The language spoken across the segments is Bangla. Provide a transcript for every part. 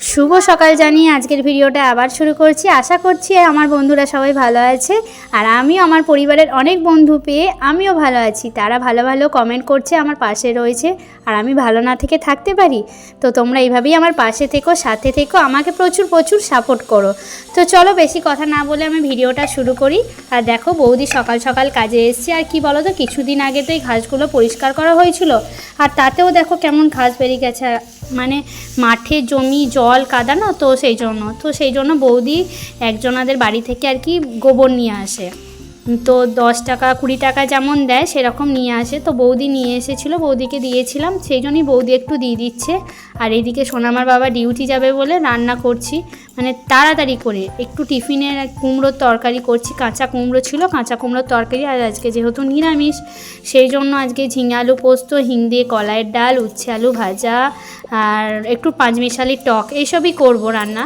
শুভ সকাল জানিয়ে আজকের ভিডিওটা আবার শুরু করছি। আশা করছি আমার বন্ধুরা সবাই ভালো আছে আর আমিও আমার পরিবারের অনেক বন্ধু পেয়ে আমিও ভালো আছি। তারা ভালো ভালো কমেন্ট করছে, আমার পাশে রয়েছে আর আমি ভালো না থেকে থাকতে পারি। তো তোমরা এইভাবেই আমার পাশে থেকো, সাথে থেকো, আমাকে প্রচুর প্রচুর সাপোর্ট করো। তো চলো বেশি কথা না বলে আমি ভিডিওটা শুরু করি। আর দেখো বৌদি সকাল সকাল কাজে এসছে। আর কি বলো তো কিছুদিন আগে তো এই ঘাসগুলো পরিষ্কার করা হয়েছিল। আর তাতেও দেখো কেমন ঘাস বেরিয়ে গেছে। মানে মাঠে জমি, জল কাদানো তো সেই জন্য। তো সেই জন্য বৌদি একজনাদের বাড়ি থেকে আর কি গোবর নিয়ে আসে। তো দশ টাকা, কুড়ি টাকা যেমন দেয় সেরকম নিয়ে আসে। তো বৌদি নিয়ে এসেছিল, বৌদিকে দিয়েছিলাম। সেই জন্যই বৌদি একটু দিয়ে দিচ্ছে। আর এইদিকে সোনামার বাবা ডিউটি যাবে বলে রান্না করছি। মানে তাড়াতাড়ি করে একটু টিফিনের কুমড়োর তরকারি করছি। কাঁচা কুমড়ো ছিল, কাঁচা কুমড়োর তরকারি আর আজকে যেহেতু নিরামিষ, সেই জন্য আজকে ঝিঙে আলু পোস্ত, হিং দিয়ে কলাইয়ের ডাল, উচ্ছে আলু ভাজা, আর একটু পাঁচমিশালি টক, এইসবই করব রান্না।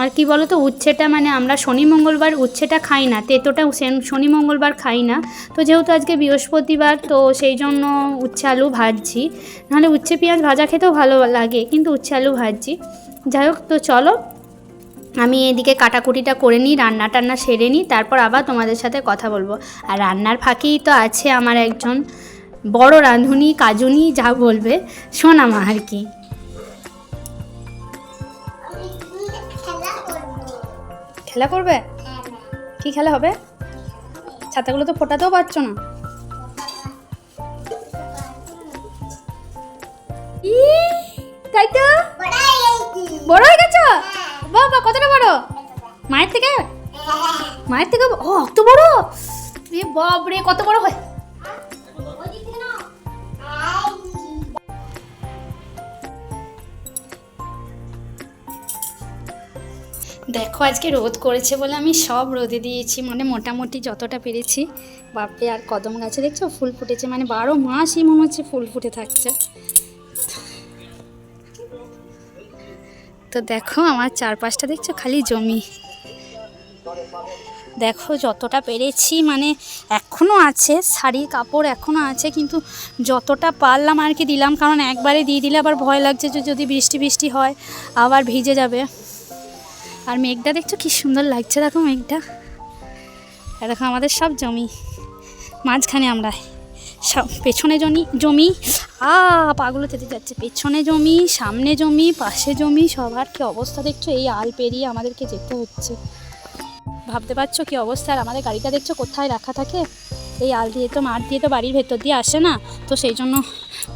আর কি বলো তো উচ্ছেটা মানে আমরা শনি, মঙ্গলবার উচ্ছেটা খাই না, তেতোটা শনি, মঙ্গলবার খাই না। তো যেহেতু আজকে বৃহস্পতিবার, তো সেই জন্য উচ্ছে আলু ভাজছি। নাহলে উচ্ছে পেঁয়াজ ভাজা খেতেও ভালো লাগে, কিন্তু উচ্ছে আলু ভাজছি। যাই হোক, তো চলো, আমি এদিকে কাটাকুটিটা করে নিই, রান্না টান্না সেরে নিই, তারপর আবার তোমাদের সাথে কথা বলব। আর রান্নার ফাঁকেই তো আছে আমার একজন বড় রাঁধুনি, কাজুনি, যা বলবে সোনামা আর কি। খেলা করবে? কি খেলা হবে? ছাতাগুলো তো ফোটাতেও পারছ না। তাই তো বড় হয়ে গেছো? বাবা, কতটা বড়? মায়ের থেকে? মায়ের থেকে ও, অত বড়? এ বাপরে, কত বড় হয়? দেখো, আজকে রোদ করেছে বলে আমি সব রোদে দিয়েছি। মানে মোটামুটি যতটা পেরেছি। বাপরে, আর কদম গাছে দেখছ? ফুল ফুটেছে। মানে বারো মাসই মনে হচ্ছে ফুল ফুটে থাকছে। তো দেখো, আমার চারপাশটা দেখছ? খালি জমি। দেখো, যতটা পেরেছি মানে এখনও আছে। শাড়ি কাপড় এখনও আছে, কিন্তু যতটা পারলাম আর কি দিলাম, কারণ একবারে দিয়ে দিলে আবার ভয় লাগছে যে যদি বৃষ্টি বৃষ্টি হয়, আবার ভিজে যাবে। আর মেঘটা দেখছ কি সুন্দর লাগছে? দেখো মেঘটা। দেখো আমাদের সব জমি। মাঝখানে আমরা সব পেছনে জমি জমি। আ, পাগুলো তেতে যাচ্ছে। পেছনে জমি, সামনে জমি, পাশে জমি, সবার কি অবস্থা দেখছ? এই আল পেরিয়ে আমাদেরকে যেতে হচ্ছে। ভাবতে পারছ কি অবস্থা? আর আমাদের গাড়িটা দেখছ কোথায় রাখা থাকে? এই আল দিয়ে তো মাঠ দিয়ে তো বাড়ির ভেতর দিয়ে আসে না। তো সেই জন্য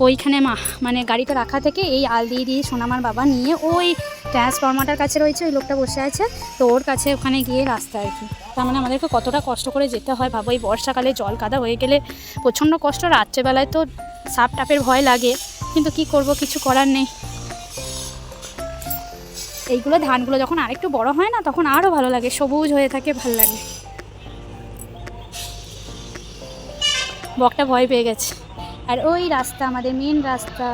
ওইখানে মা মানে গাড়িটা রাখা থেকে এই আল দিয়ে দিয়ে সোনামার বাবা নিয়ে ওই ট্রান্সফরমারটার কাছে রয়েছে, ওই লোকটা বসে আছে। তো ওর কাছে ওখানে গিয়ে রাস্তা আর কি। তার মানে আমাদেরকে কতটা কষ্ট করে যেতে হয় ভাবো, এই বর্ষাকালে জল কাদা হয়ে গেলে প্রচণ্ড কষ্ট, রাত্রেবেলায় তো সাপ টাপের ভয় লাগে। কিন্তু কি করব, কিছু করার নেই। এইগুলো ধানগুলো যখন আরেকটু বড় হয় না, তখন আরও ভালো লাগে, সবুজ হয়ে থাকে, ভালো লাগে। বকটা ভয় পেয়ে গেছে। আর ওই রাস্তা, আমাদের মেন রাস্তা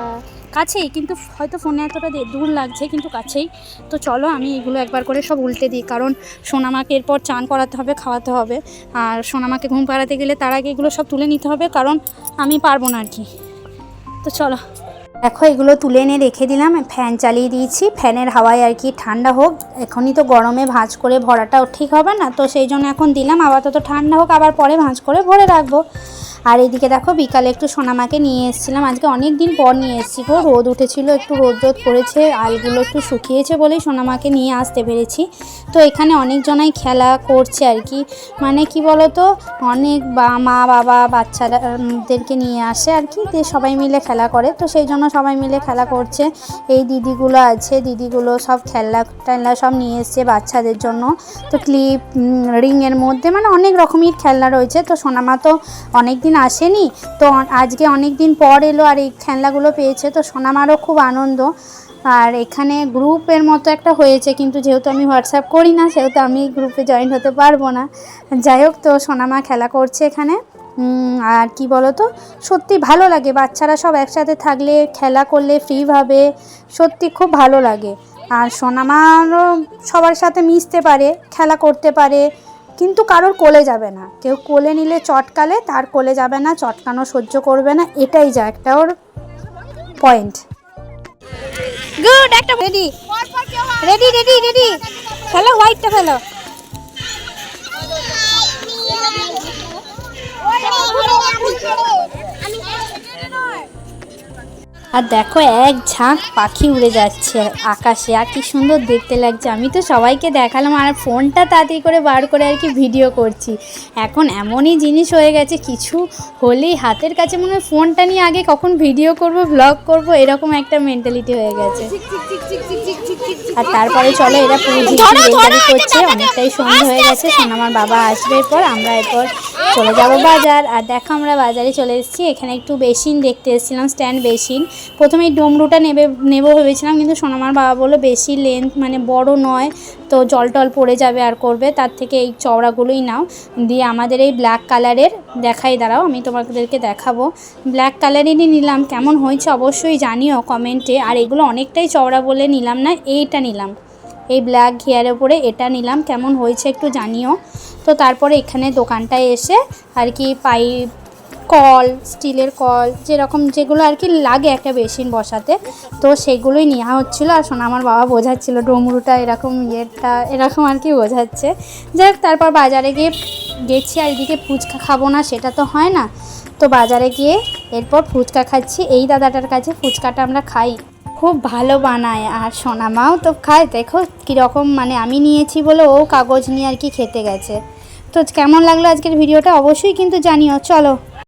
কাছেই, কিন্তু হয়তো ফোনে এতটা দূর লাগছে, কিন্তু কাছেই। তো চলো, আমি এগুলো একবার করে সব উল্টে দিই, কারণ সোনামাকে এরপর চান করাতে হবে, খাওয়াতে হবে। আর সোনামাকে ঘুম পাড়াতে গেলে তার আগে এগুলো সব তুলে নিতে হবে, কারণ আমি পারব না আর কি। তো চলো। দেখো, এগুলো তুলে এনে রেখে দিলাম, ফ্যান চালিয়ে দিয়েছি। ফ্যানের হাওয়ায় আর কি ঠান্ডা হোক, এখনই তো গরমে ভাঁজ করে ভরাটাও ঠিক হবে না, তো সেই জন্য এখন দিলাম, আপাতত ঠান্ডা হোক, আবার পরে ভাঁজ করে ভরে রাখব। আর এইদিকে দেখো বিকালে একটু সোনামাকে নিয়ে এসেছিলাম। আজকে অনেক দিন পর নিয়ে এসেছি গো। রোদ উঠেছিল, একটু রোদ রোদ করেছে আলগুলো একটু শুকিয়েছে বলেই সোনামাকে নিয়ে আসতে পেরেছি। তো এখানে অনেকজনাই খেলা করছে আর কি। মানে কি বলতো, অনেক বা মা, বাবা, বাচ্চাদেরকে নিয়ে আসে আর কি। দিয়ে সবাই মিলে খেলা করে। তো সেই জন্য সবাই মিলে খেলা করছে। এই দিদিগুলো আছে, দিদিগুলো সব খেলনা টেলনা সব নিয়ে এসছে বাচ্চাদের জন্য। তো ক্লিপ রিংয়ের মধ্যে মানে অনেক রকমের খেলনা রয়েছে। তো সোনামা তো অনেক দিন আসেনি। তো আজকে অনেক দিন পর এলো আর এই খেলনাগুলো পেয়েছে। তো সোনামারও খুব আনন্দ। আর এখানে গ্রুপের মতো একটা হয়েছে। কিন্তু যেহেতু আমি হোয়াটসঅ্যাপ করি না, সেহেতু আমি গ্রুপে জয়েন হতে পারব না। যাই হোক, তো সোনামা খেলা করছে এখানে। আর কি বলতো? সত্যি ভালো লাগে। বাচ্চারা সব একসাথে থাকলে, খেলা করলে ফ্রিভাবে সত্যি খুব ভালো লাগে। আর সোনামারও সবার সাথে মিশতে পারে, খেলা করতে পারে। কিন্তু কারোর কোলে যাবে না। কেউ কোলে নিলে চটকালে তার কোলে যাবে না চটকানো সহ্য করবে না এটাই যা একটা ওর পয়েন্ট গুড একটা রেডি রেডি রেডি রেডি ফেলো হোয়াইটটা ফেলো। আর দেখো এক ঝাঁক পাখি উড়ে যাচ্ছে আকাশে আর কি সুন্দর দেখতে লাগছে। আমি তো সবাইকে দেখালাম আর ফোনটা তাড়াতাড়ি করে বার করে আর কি ভিডিও করছি। এখন এমনই জিনিস হয়ে গেছে কিছু হলেই হাতের কাছে মনে হয় ফোনটা নিয়ে আগে কখন ভিডিও করব ব্লগ করব এরকম একটা মেন্টালিটি হয়ে গেছে। আর তারপরে চলো এরা পুরো করছে অনেকটাই সন্ধ্যা হয়ে গেছে শোন আমার বাবা আসবে এরপর আমরা এরপর চলে যাব বাজার। আর দেখো আমরা বাজারে চলে এসেছি। এখানে একটু বেসিন দেখতে এসেছিলাম, স্ট্যান্ড বেসিন। প্রথমে ডমরুটা নেবে, নেব ভেবেছিলাম, কিন্তু সোনামার বাবা বলল বেশি লেন্থ মানে বড় নয়, তো জল টল পড়ে যাবে আর করবে। তার থেকে এই চওড়াগুলোই নাও। দিয়ে আমাদের এই ব্ল্যাক কালারের দেখাই, দাঁড়াও, আমি তোমাদেরকে দেখাবো। ব্ল্যাক কালারেরই নিলাম। কেমন হয়েছে অবশ্যই জানিও কমেন্টে আর এগুলো অনেকটাই চওড়া বলে নিলাম না, এইটা নিলাম। এই ব্ল্যাক ঘিয়ারের উপরে এটা নিলাম। কেমন হয়েছে একটু জানিও। তো তারপরে এখানে দোকানটায় এসে আর কি পাইপ, কল, স্টিলের কল, যেরকম যেগুলো আর কি লাগে একটা বেসিন বসাতে, তো সেগুলোই নেওয়া হচ্ছিল। আর শোনা, আমার বাবা বোঝাচ্ছিলো, ডমরুটা এরকম ইয়েটা, এরকম আর কি বোঝাচ্ছে। যাই হোক, তারপর বাজারে গিয়ে গেছি, আর এদিকে ফুচকা খাব না, সেটা তো হয় না। তো বাজারে গিয়ে এরপর ফুচকা খাচ্ছি। এই দাদাটার কাছে ফুচকাটা আমরা খাই। খুব ভালো বানায়। আর সোনামাও তো খায়। দেখো, কীরকম মানে আমি নিয়েছি বলে ও কাগজ নিয়ে আর কি খেতে গেছে। তো কেমন লাগল আজকের ভিডিওটা? অবশ্যই কিন্তু জানিও। চলো।